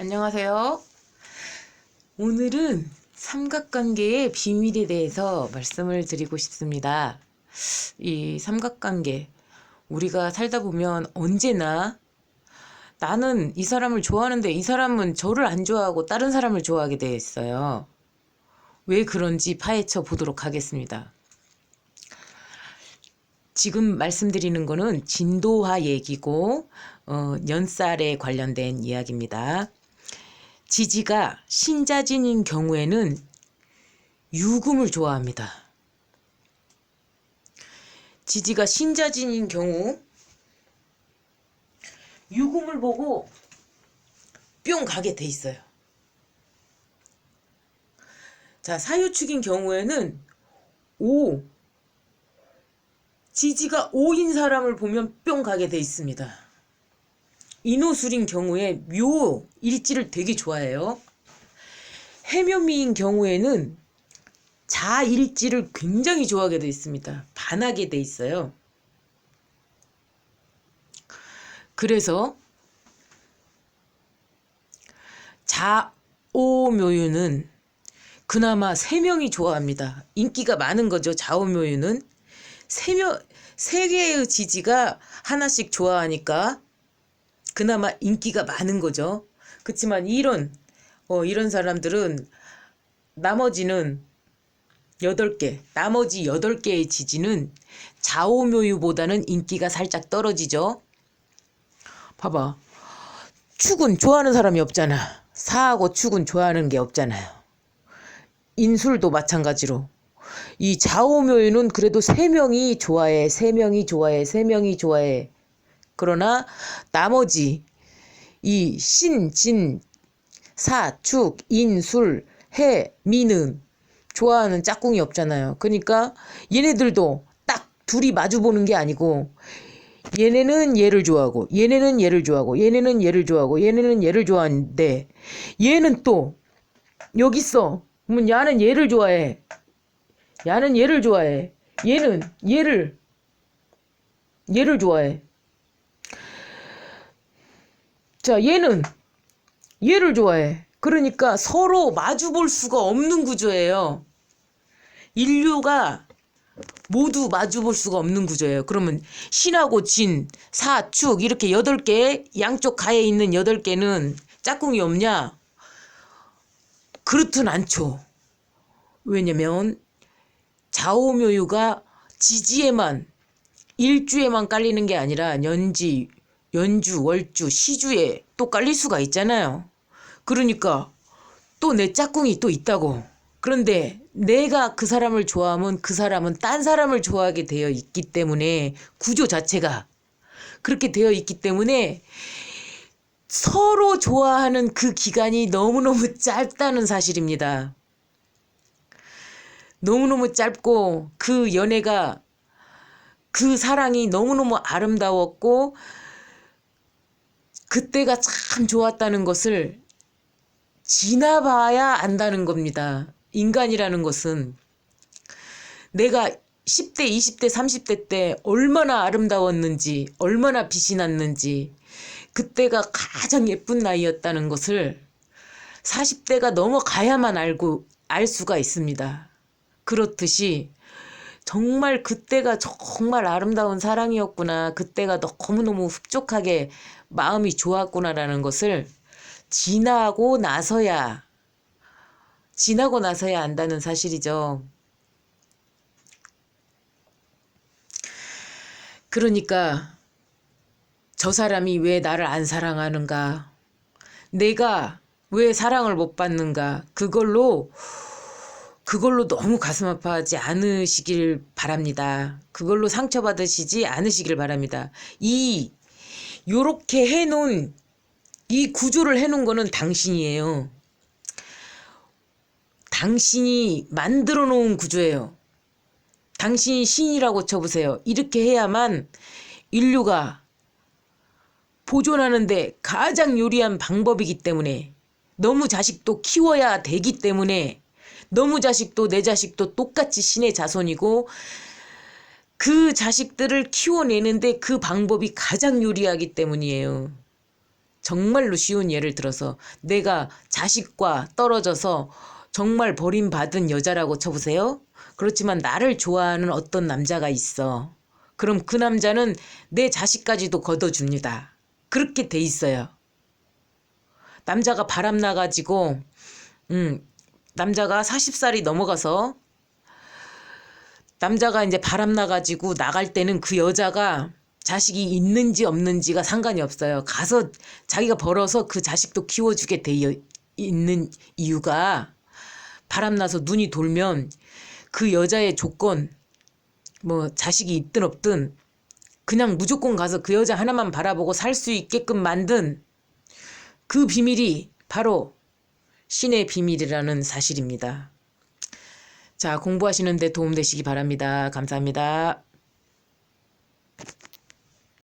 안녕하세요. 오늘은 삼각관계의 비밀에 대해서 말씀을 드리고 싶습니다. 이 삼각관계, 우리가 살다 보면 언제나 나는 이 사람을 좋아하는데 이 사람은 저를 안 좋아하고 다른 사람을 좋아하게 되어 있어요. 왜 그런지 파헤쳐 보도록 하겠습니다. 지금 말씀드리는 거는 진도화 얘기고 어, 연살에 관련된 이야기입니다. 지지가 신자진인 경우에는 유금을 좋아합니다. 지지가 신자진인 경우 유금을 보고 뿅 가게 돼 있어요. 자, 사유축인 경우에는 오 지지가 5인 사람을 보면 뿅 가게 돼 있습니다. 인호술인 경우에 묘 일지를 되게 좋아해요. 해묘미인 경우에는 자 일지를 굉장히 좋아하게 돼 있습니다. 반하게 돼 있어요. 그래서 자오묘유는 그나마 세 명이 좋아합니다. 인기가 많은 거죠. 자오묘유는 세 명, 세 개의 지지가 하나씩 좋아하니까 그나마 인기가 많은 거죠. 그렇지만 이런 어, 이런 사람들은 나머지는 여덟 개, 나머지 여덟 개의 지지는 자오묘유보다는 인기가 살짝 떨어지죠. 봐봐. 축은 좋아하는 사람이 없잖아. 사하고 축은 좋아하는 게 없잖아요. 인술도 마찬가지로. 이 좌우묘유는 그래도 세 명이 좋아해, 세 명이 좋아해, 세 명이 좋아해. 그러나 나머지 이 신, 진, 사, 축, 인, 술, 해, 미는 좋아하는 짝꿍이 없잖아요. 그러니까 얘네들도 딱 둘이 마주 보는 게 아니고 얘네는 얘를 좋아하고 얘네는 얘를 좋아하고 얘네는 얘를 좋아하고 얘네는 얘를 좋아하는데 얘는 또 여기 있어. 그러면 야는 얘를 좋아해. 야는 얘를 좋아해. 얘는 얘를 얘를 좋아해. 자, 얘는 얘를 좋아해. 그러니까 서로 마주 볼 수가 없는 구조예요. 인류가 모두 마주 볼 수가 없는 구조예요. 그러면 신하고 진, 사, 축 이렇게 여덟 개 양쪽 가에 있는 여덟 개는 짝꿍이 없냐? 그렇든 않죠. 왜냐면 좌우묘유가 지지에만 일주에만 깔리는 게 아니라 연지, 연주, 월주, 시주에 또 깔릴 수가 있잖아요. 그러니까 또 내 짝꿍이 또 있다고. 그런데 내가 그 사람을 좋아하면 그 사람은 딴 사람을 좋아하게 되어 있기 때문에 구조 자체가 그렇게 되어 있기 때문에 서로 좋아하는 그 기간이 너무너무 짧다는 사실입니다. 너무너무 짧고 그 연애가 그 사랑이 너무너무 아름다웠고 그때가 참 좋았다는 것을 지나봐야 안다는 겁니다. 인간이라는 것은 내가 10대, 20대, 30대 때 얼마나 아름다웠는지, 얼마나 빛이 났는지, 그때가 가장 예쁜 나이였다는 것을 40대가 넘어가야만 알고, 알 수가 있습니다. 그렇듯이 정말 그때가 정말 아름다운 사랑이었구나. 그때가 너무너무 흡족하게 마음이 좋았구나라는 것을 지나고 나서야 지나고 나서야 안다는 사실이죠. 그러니까 저 사람이 왜 나를 안 사랑하는가? 내가 왜 사랑을 못 받는가? 그걸로 그걸로 너무 가슴 아파하지 않으시길 바랍니다. 그걸로 상처받으시지 않으시길 바랍니다. 이 요렇게 해놓은 이 구조를 해놓은 거는 당신이에요. 당신이 만들어 놓은 구조예요. 당신이 신이라고 쳐보세요. 이렇게 해야만 인류가 보존하는데 가장 유리한 방법이기 때문에 너무 자식도 키워야 되기 때문에 너무 자식도 내 자식도 똑같이 신의 자손이고 그 자식들을 키워내는데 그 방법이 가장 유리하기 때문이에요. 정말로 쉬운 예를 들어서 내가 자식과 떨어져서 정말 버림받은 여자라고 쳐보세요. 그렇지만 나를 좋아하는 어떤 남자가 있어. 그럼 그 남자는 내 자식까지도 걷어줍니다. 그렇게 돼 있어요. 남자가 바람나가지고, 음, 남자가 40살이 넘어가서 남자가 이제 바람 나가지고 나갈 때는 그 여자가 자식이 있는지 없는지가 상관이 없어요. 가서 자기가 벌어서 그 자식도 키워주게 돼 있는 이유가 바람나서 눈이 돌면 그 여자의 조건, 뭐 자식이 있든 없든 그냥 무조건 가서 그 여자 하나만 바라보고 살 수 있게끔 만든 그 비밀이 바로 신의 비밀이라는 사실입니다. 자, 공부하시는데 도움되시기 바랍니다. 감사합니다.